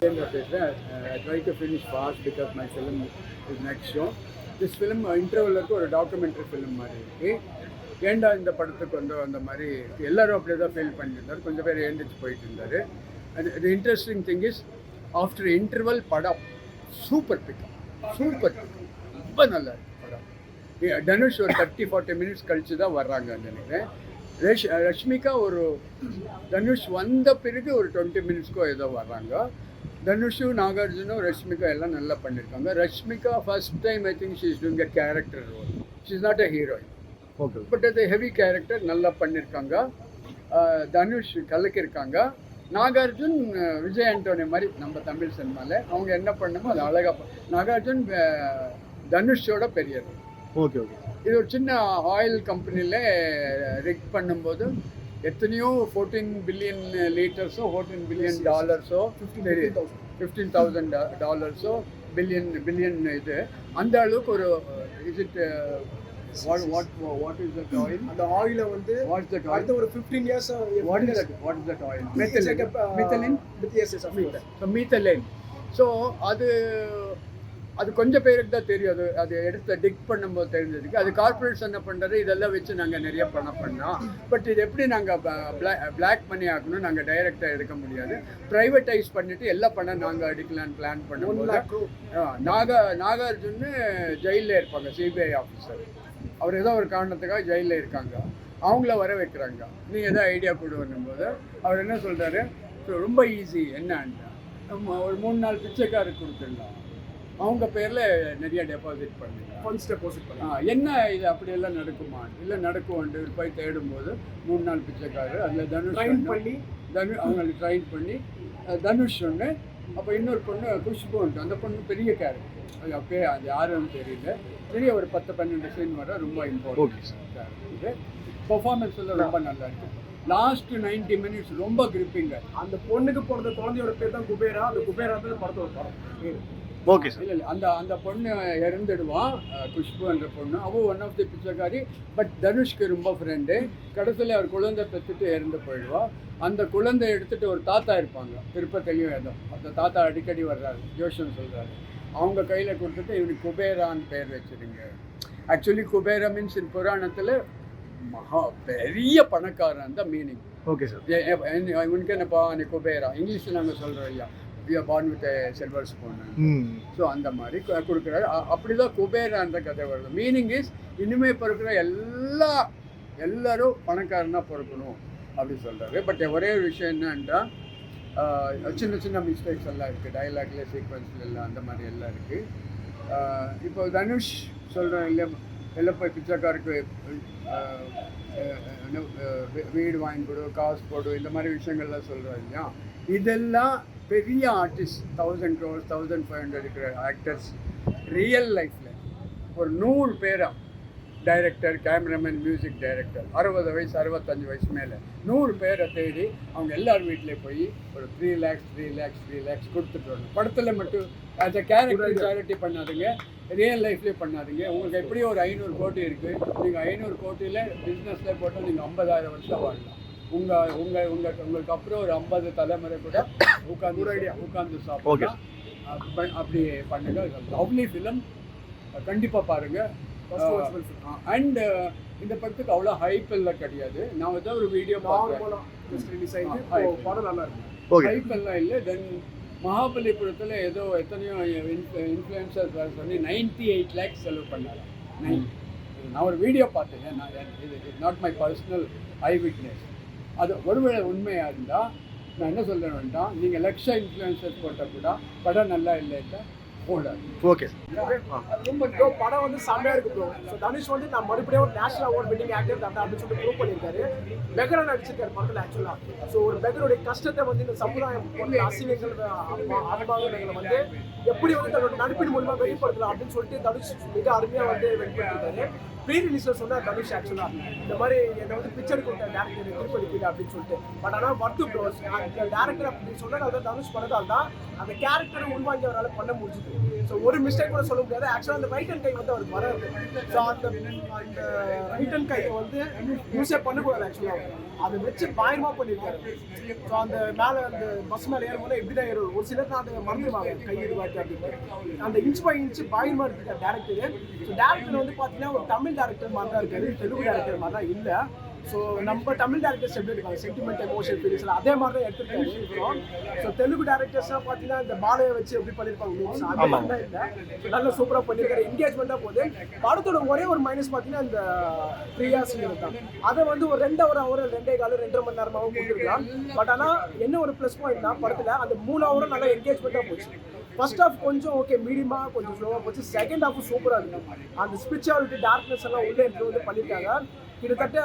பேசுகிறேன் try to finish fast because my film is next show this film இன்டர்வலுக்கு ஒரு documentary film மாதிரி இருக்கு. ஏண்டா இந்த படத்துக்கு வந்து அந்த மாதிரி எல்லோரும் அப்படியே தான் ஃபீல் பண்ணியிருந்தார். கொஞ்சம் பேர் ஏந்திரிச்சு போயிட்டு இருந்தார். அது interesting thing is after interval படம் சூப்பர் பிக்கப் சூப்பர் ரொம்ப நல்லா இருக்கு படம். தனுஷ் ஒரு தேர்ட்டி ஃபார்ட்டி மினிட்ஸ் கழிச்சு தான் வர்றாங்க நினைக்கிறேன் ரஷ் ரஷ்மிகா ஒரு தனுஷ் வந்த பிறகு ஒரு டுவெண்ட்டி மினிட்ஸ்க்கோ ஏதோ வர்றாங்க. தனுஷும் நாகார்ஜுனும் ரஷ்மிகா எல்லாம் நல்லா பண்ணியிருக்காங்க Rashmika first time I think she is doing a character role she is not a heroine okay but அது ஹெவி கேரக்டர் நல்லா பண்ணியிருக்காங்க தனுஷ் கலக்கியிருக்காங்க. நாகார்ஜுன் விஜய் ஆண்டோனி மாதிரி நம்ம தமிழ் சினிமாவில் அவங்க என்ன பண்ணுமோ அது அழகாக நாகார்ஜுன் தனுஷோட பெரியவர். ஓகே ஓகே இது ஒரு சின்ன ஆயில் கம்பெனியில் ரிக் பண்ணும்போது எத்தனையோ ஃபோர்டீன் பில்லியன் லீட்டர்ஸோ ஃபோர்டீன் பில்லியன் டாலர்ஸோ ஃபிஃப்டீன் தௌசண்ட் டாலர்ஸோ பில்லியன் பில்லியன் இது. அந்த அளவுக்கு ஒரு is it what what what is that oil அந்த ஆயில வந்து வாட் தட் ஆயில் ஒரு 15 years what is that what is that oil methylene methylene yes yes so methylene so அது அது கொஞ்சம் பேருக்கு தான் தெரியும். அது அது எடுத்து டிக் பண்ணும்போது தெரிஞ்சதுக்கு. அது கார்ப்பரேட்ஸ் என்ன பண்ணுறது இதெல்லாம் வச்சு நாங்கள் நிறைய பணம் பண்ணோம். பட் இது எப்படி நாங்கள் பிளாக் பண்ணி ஆக்கணும் நாங்கள் டைரெக்டாக எடுக்க முடியாது. ப்ரைவேட்டைஸ் பண்ணிவிட்டு எல்லா பணம் நாங்கள் அடிக்கலான்னு பிளான் பண்ணும்போது நாகா நாகார்ஜுன் ஜெயிலில் இருப்பாங்க சிபிஐ ஆஃபீஸர் அவர் ஏதோ ஒரு காரணத்துக்காக ஜெயிலில் இருக்காங்க. அவங்கள வர வைக்கிறாங்க. நீ ஏதோ ஐடியா கொடு போது அவர் என்ன சொல்கிறாரு ரொம்ப ஈஸி என்னன்னா நம்ம ஒரு மூணு நாள் பிச்சைக்காரருக்கு கொடுத்துடலாம். அவங்க பேரில் நிறைய டெபாசிட் பண்ணுங்க. ஃபண்ட்ஸ் டெபாசிட் பண்ணி ஆ, என்ன இது அப்படியெல்லாம் நடக்குமா? இல்லை நடக்கும்ண்டு போய் தேடும்போது மூணு நாள் பிச்சைக்காரர் அதில் தனுஷ் ட்ரைன். பண்ணி? தனு அவங்களை ட்ரைன் பண்ணி தனுஷ் ஒன்று அப்போ இன்னொரு பொண்ணு குஷ்பு உண்டு. அந்த பொண்ணு பெரிய கேரக்டர் அது அப்பே அது யாருன்னு தெரியல. பெரிய ஒரு பத்து பன்னெண்டு சீன் வர ரொம்ப இம்பார்ட்டன்ட் பெர்ஃபார்மன்ஸ் எல்லாம் ரொம்ப நல்லா இருக்கு. லாஸ்ட் 90 மினிட்ஸ் ரொம்ப கிரிப்பிங்க அந்த பொண்ணுக்கு பிறந்த குழந்தையோட பேர் தான் குபேரா. அந்த குபேரா தான் படத்தோட படம். Okay sir. இல்லை அந்த அந்த பொண்ணு இறந்துடுவான் அஹ், குஷ்பு என்ற பொண்ணு. அவ ஒன் ஆஃப் தி பிச்சைக்காரி பட் தனுஷ்க்கு ரொம்ப ஃப்ரெண்டு கடைசியில் அவர் குழந்தை பெற்றுட்டு இறந்து போயிடுவா. அந்த குழந்தை எடுத்துட்டு ஒரு தாத்தா இருப்பாங்க திருப்பதிலையும் ஏதோ அந்த தாத்தா அடிக்கடி வர்றாரு ஜோஷன் சொல்றாரு. அவங்க கையில் கொடுத்துட்டு இவனுக்கு குபேரான்னு பேர் வச்சிருங்க. ஆக்சுவலி குபேரா மீன்ஸ் புராணத்தில் மகா பெரிய பணக்காரன் தான் மீனிங் ஓகே சார். இவனுக்கு என்னப்பா நீ குபேரா? இங்கிலீஷில் நாங்கள் சொல்கிறோம் இல்லையா we are born with silver spoon so அந்த மாதிரி கொடுக்குறாரு. அப்படிதான் குபேரான்ற கதை வருது. மீனிங் இஸ் இனிமே பிறக்கிற எல்லா எல்லாரும் பணக்காரனா பிறக்கணும் அப்படி சொல்றாரு. பட் ஒரே ஒரு விஷயம் என்னன்னா சின்ன சின்ன மிஸ்டேக்ஸ் எல்லாம் இருக்குது டைலாக்ல சீக்வன்ஸ்ல எல்லாம் அந்த மாதிரி எல்லாம் இருக்குது இப்போ தனுஷ் சொல்கிறேன் இல்லை எல்லாம் போய் பிச்சைக்காருக்கு வீடு வாங்கி கொடு காசு போடு இந்த மாதிரி விஷயங்கள்லாம் சொல்கிறோம் இல்லையா? இதெல்லாம் பெரிய artist thousand crores thousand five hundred இருக்கிற ஆக்டர்ஸ் ரியல் லைஃப்பில் ஒரு நூறு பேரா டைரக்டர் கேமராமேன் மியூசிக் டைரக்டர் அறுபது வயசு அறுபத்தஞ்சு வயசு மேலே நூறு பேரை தேடி அவங்க எல்லார் வீட்லேயும் போய் ஒரு three lakhs three lakhs three lakhs கொடுத்துட்டு வரணும். படத்தில் மட்டும் ஆஸ் அ கேரக்டர் சேரிட்டி பண்ணாதுங்க ரியல் லைஃப்லேயே பண்ணாதீங்க. உங்களுக்கு எப்படியும் ஒரு ஐநூறு கோடி இருக்குது நீங்கள் ஐநூறு கோட்டியில் பிஸ்னஸில் போட்டால் நீங்கள் ஐம்பதாயிரம் வருஷம் வாழலாம். உங்கள் உங்கள் உங்கள் உங்களுக்கு அப்புறம் ஒரு ஐம்பது தலைமுறை கூட உட்காந்து ஐடியா. உட்காந்து சாப்பிடலாம். அப்ப- அப்படி பண்ணுங்க. லவ்லி ஃபிலிம் கண்டிப்பாக பாருங்கள். அண்ட் இந்த படத்துக்கு அவ்வளோ ஹைப் எல்லாம் கிடையாது. நான் ஏதோ ஒரு வீடியோ படம் நல்லா இருக்கு. ஓகே ஹைப் எல்லாம் இல்லை. தென் மகாபலிபுரத்தில் ஏதோ எத்தனையோ இன்ஃப்ளூயன்சர்ஸ் சொல்லி நைன்டி எயிட் லேக்ஸ் செலவு பண்ணாங்க. நைன் நான் ஒரு வீடியோ பார்த்தேன் நான் இது not my personal I witness அது ஒருவேளை உண்மையாக இருந்தால் நான் என்ன சொல்ல வேண்டாம் நீங்கள் லட்ச இன்ஃப்ளூயன்சர்ஸ் போட்டால் கூட படம் நல்லா இல்லைட்டா போடாது. ஓகே. ரொம்ப ப்ரோ படம் வந்து செம்மையா இருக்கு ப்ரோ ஸோ தனுஷ் வந்து நான் மறுபடியும் ஒரு நேஷனல் அவார்ட் வின்னிங் ஆக்டர் தான் அப்படின்னு சொல்லிட்டு ப்ரூவ் பண்ணியிருக்காரு. பெகரா நடிச்சிருக்காரு படத்தில் ஆக்சுவலா ஸோ ஒரு பெகருடைய கஷ்டத்தை வந்து இந்த சமுதாயம் அசிங்கங்கள் அன்பாகங்களை வந்து எப்படி வந்து தன்னோட நடிப்பின் மூலமா வெளிப்படுத்தலாம் அப்படின்னு சொல்லிட்டு தனுஷ் மிக அருமையா வந்து வெளிப்படுத்திருக்காரு ப்ரீ ரிலீஸில் சொன்னார் தனுஷ் ஆக்சுவலாக இந்த மாதிரி என்னை வந்து பிக்சர் கொடுத்த டேரக்டர் திருப்பதி அப்படின்னு சொல்லிட்டு. பட் ஆனால் ஒர்த்து ப்ரோஸ் டேரக்டர் அப்படின்னு சொன்னது அதான் தனுஷ் பண்ணதால் தான் அந்த கேரக்டரை உள்வாங்கி அவரால் பண்ண முடிஞ்சுது. ஸோ ஒரு மிஸ்டேக் கூட சொல்ல முடியாது. ஆக்சுவலாக அந்த ரைட் ஹேண்ட் கை வந்து அவருக்கு வராது. ஸோ அந்த அந்த ரைட் ஹேண்ட் கையை வந்து யூஸே பண்ணக்கூடாது ஆக்சுவலாக அதை வச்சு பயங்கரமா பண்ணியிருக்காரு. ஸோ அந்த மேலே அந்த பஸ் மேலே ஏறும்போது எப்படி தான் ஏறும் ஒரு சிலர் அதை மறந்துடுவாங்க கை இதுவாட்டு அப்படின்னு அந்த இன்ச் பை இன்ச் பயங்கரமா இருக்காரு டேரக்டர் ஸோ டேரக்டர் வந்து பார்த்தீங்கன்னா ஒரு தமிழ் டேரக்டர் மாதிரி தான் இருக்காரு தெலுங்கு டேரக்டர் மாதிரி தான் இல்லை. ஸோ நம்ம தமிழ் டேரக்டர்ஸ் எப்படி இருக்காங்க? சென்டிமெண்ட் எமோஷன் ஃபீலிங்ஸ் அதே மாதிரி தான் எடுத்துருக்காரு. இருக்கிறோம் ஸோ தெலுங்கு டேரக்டர்ஸ்லாம் பார்த்தீங்கன்னா இந்த பாலையை வச்சு எப்படி பண்ணியிருப்பாங்க movies, அந்த மாதிரி இல்லை. நல்லா சூப்பராக பண்ணியிருக்காரு என்கேஜ்மெண்ட்டாக போகுது. படத்தோட ஒரே ஒரு மைனஸ் பார்த்தீங்கன்னா இந்த ஃப்ரீயா சிங்கர் தான். அதை வந்து ஒரு ரெண்டு ஹவர் ஹவர் ரெண்டே காலம் ரெண்டரை மணி நேரமாகவும் கொடுத்துருக்கலாம். பட் ஆனால் என்ன ஒரு ப்ளஸ் பாயிண்ட்னா படத்தில் அந்த மூணு ஹவரும் நல்லா என்கேஜ்மெண்ட்டாக போச்சு. ஃபர்ஸ்ட் ஹாஃப் கொஞ்சம் ஓகே மீடியமாக கொஞ்சம் ஸ்லோவாக போச்சு. செகண்ட் ஹாஃப் சூப்பராக இருக்கும் அந்த ஸ்பிரிச்சுவாலிட்டி டார்க்னஸ் எல்லாம் உள்ளே எடுத்து வந்து பண்ணியிருக்காங்க கிட்டத்தட்ட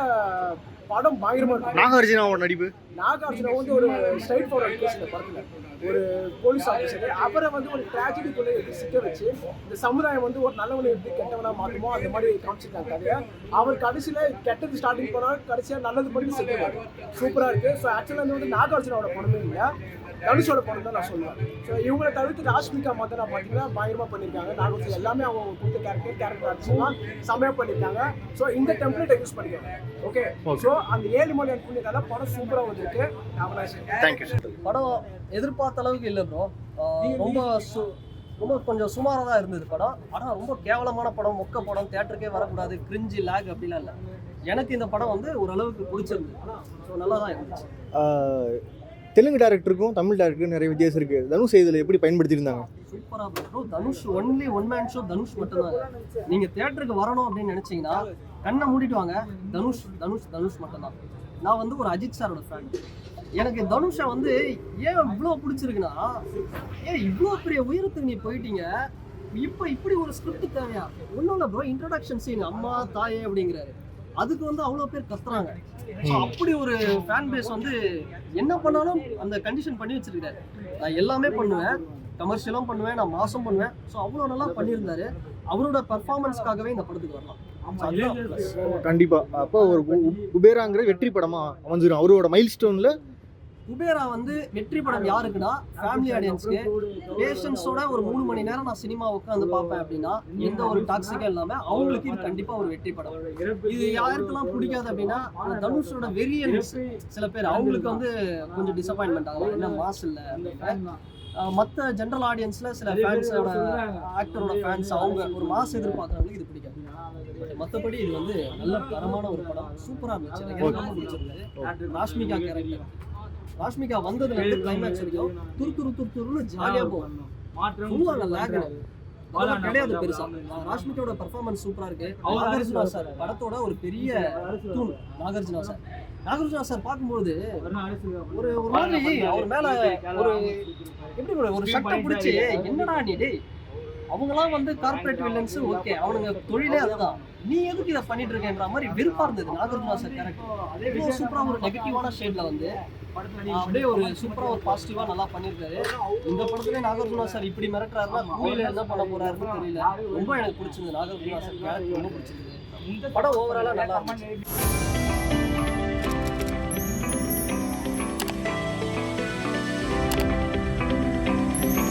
படம் பயங்கரமாக இருக்கும் நாகார்ஜுனாவோட நடிப்பு? நாகார்ஜுனா வந்து ஒரு ஸ்ட்ரைட் ஃபார்வர்ட் கேஸ் இந்த படத்தில் ஒரு போலீஸ் ஆஃபீஸர் அவரை வந்து ஒரு ட்ராஜடிக்குள்ளே எப்படி சிக்க வச்சு இந்த சமுதாயம் வந்து ஒரு நல்லவனை எப்படி கெட்டவனா மாற்றுமோ அந்த மாதிரி காமிச்சிருக்காங்க கதையை அவர் கடைசியில் கெட்டது ஸ்டார்டிங் பண்ணால் கடைசியாக நல்லது பண்ணி செஞ்சுருவாரு சூப்பராக இருக்குது ஸோ ஆக்சுவலாக வந்து நாகார்ஜுனாவோட படமே இல்லை. தனுஷோட படம் தான் நான் சொல்லுவேன். ஸோ இவங்களை தவிர்த்து ராஷ்மிகா மாத்தனா பார்த்தீங்கன்னா பயங்கரமாக பண்ணியிருக்காங்க நாகார்ஜுனா எல்லாமே அவங்க கொடுத்த கேரக்டர் கேரக்டர் ஆர்டிஸ்ட்லாம் செம்மையாக பண்ணியிருக்காங்க ஸோ இந்த டெம்ப்ளேட்டை யூஸ் பண்ணிக்கோங்க. ஓகே ஸோ அந்த ஏழு மணி அனுப்பினதால படம் சூப்பராக வந்திருக்கு அவனாசி தேங்க்யூ படம் எதிர்பார்த்த அளவுக்கு இல்லை ப்ரோ ரொம்ப சு ரொம்ப கொஞ்சம் சுமாராக தான் இருந்தது படம். ஆனால் ரொம்ப கேவலமான படம் மொக்க படம் தேட்டருக்கே வரக்கூடாது கிரிஞ்சு லேக் அப்படிலாம் இல்லை. எனக்கு இந்த படம் வந்து ஓரளவுக்கு பிடிச்சிருந்தது. ஸோ நல்லா தான் இருந்துச்சு தெலுங்கு டேரக்டருக்கும் தமிழ் டேரக்டருக்கும் நிறைய வித்தியாசம் இருக்கு. தனுஷ் இதில் எப்படி பயன்படுத்தியிருந்தாங்க? சூப்பராக bro Dhanush only one man show Dhanush மட்டும்தான். நீங்கள் தேட்டருக்கு வரணும் அப்படின்னு நினச்சிங்கன்னா கண்ணை மூடிட்டு வாங்க. தனுஷ் தனுஷ் தனுஷ் மட்டும்தான். நான் வந்து ஒரு அஜித் சாரோட ஃபேன் எனக்கு தனுஷை வந்து ஏன் இவ்வளோ பிடிச்சிருக்குன்னா ஏன் இவ்வளோ பெரிய உயரத்துக்கு நீ போயிட்டீங்க. இப்போ இப்படி ஒரு ஸ்கிரிப்ட் தேவையா? ஒன்றும் இல்லை ப்ரோ இன்ட்ரடக்ஷன் சீன் அம்மா தாயே அப்படிங்கிறாரு. அதுக்கு வந்து அவ்வளோ பேர் கத்துறாங்க. அப்படி ஒரு ஃபேன் பேஸ் வந்து என்ன பண்ணாலும் அந்த கண்டிஷன் பண்ணி வச்சிருக்காரு. நான் எல்லாமே பண்ணுவேன். கமர்ஷியலும் பண்ணுவேன் நான் மாசம் பண்ணுவேன். ஸோ அவ்வளோ நல்லா பண்ணியிருந்தாரு. அவரோட பர்ஃபார்மன்ஸ்க்காகவே இந்த படத்துக்கு வரலாம். கண்டிப்பா. அப்போ ஒரு குபேராங்கிற வெற்றி படமா அமைஞ்சிரும். அவரோட மைல் ஸ்டோன்ல குபேரா வந்து வெற்றி படம் யாருக்குன்னா ஃபேமிலி ஆடியன்ஸ்க்கு பேஷன்ஸோட ஒரு மூணு மணி நேரம் நான் சினிமா உட்காந்து பார்ப்பேன் அப்படின்னா எந்த ஒரு டாக்ஸிக்கும் இல்லாம அவங்களுக்கு இது கண்டிப்பா ஒரு வெற்றி படம். இது யாருக்கெல்லாம் பிடிக்காது அப்படின்னா தனுஷோட வெரியன்ஸ் சில பேர் அவங்களுக்கு வந்து கொஞ்சம் டிசப்பாயின்மெண்ட் ஆகும். என்ன மாஸ் இல்லை. மற்ற ஜென்ரல் ஆடியன்ஸ்ல சில ஃபேன்ஸோட ஆக்டரோட ஃபேன்ஸ் அவங்க ஒரு மாஸ் எதிர்பார்க்குறவங்களுக்கு இது பிடிக்காது. பட் மற்றபடி இது வந்து நல்ல தரமான ஒரு படம். சூப்பராக இருந்துச்சு. ராஷ்மிகா கேரக்டர் ராஷ்மிகா வந்ததுல இருந்து கிளைமேக்ஸ் வரைக்கும் துரு துரு துரு துருன்னு ஜாலியாக போகும். லேக் கிடையாது பெருசா. நான் ராஷ்மிகாவோட பெர்ஃபார்மன்ஸ் சூப்பரா இருக்கு. நாகார்ஜுனா சார் படத்தோட ஒரு பெரிய தூண் நாகார்ஜுனா சார். நாகார்ஜுனா சார் பார்க்கும்போது ஒரு ஒரு மாதிரி அவர் மேல ஒரு எப்படி ஒரு சட்டை பிடிச்சி என்னடா நீ டேய்? அவங்களாம் வந்து கார்ப்பரேட் வில்லன்ஸ் ஓகே அவனுங்க தொழிலே அதுதான். நீ எதுக்கு இதை பண்ணிட்டு இருக்கேன்ற மாதிரி வெறுப்பா இருந்தது நாகார்ஜுனா சார் கேரக்டர் சூப்பரா ஒரு நெகட்டிவான ஷேட்ல வந்து அப்படியே ஒரு சூப்பரா ஒரு பாசிட்டிவா நல்லா பண்ணிருக்காரு இந்த படத்துல நாகார்ஜுனா சார் இப்படி மிரட்டுறாருன்னா மூவில என்ன பண்ண போறாருன்னு தெரியல. ரொம்ப எனக்கு பிடிச்சிருந்தது நாகார்ஜுனா சார் ரொம்ப பிடிச்சிருந்தது. படம் ஓவராலா நல்லா இருந்துச்சு.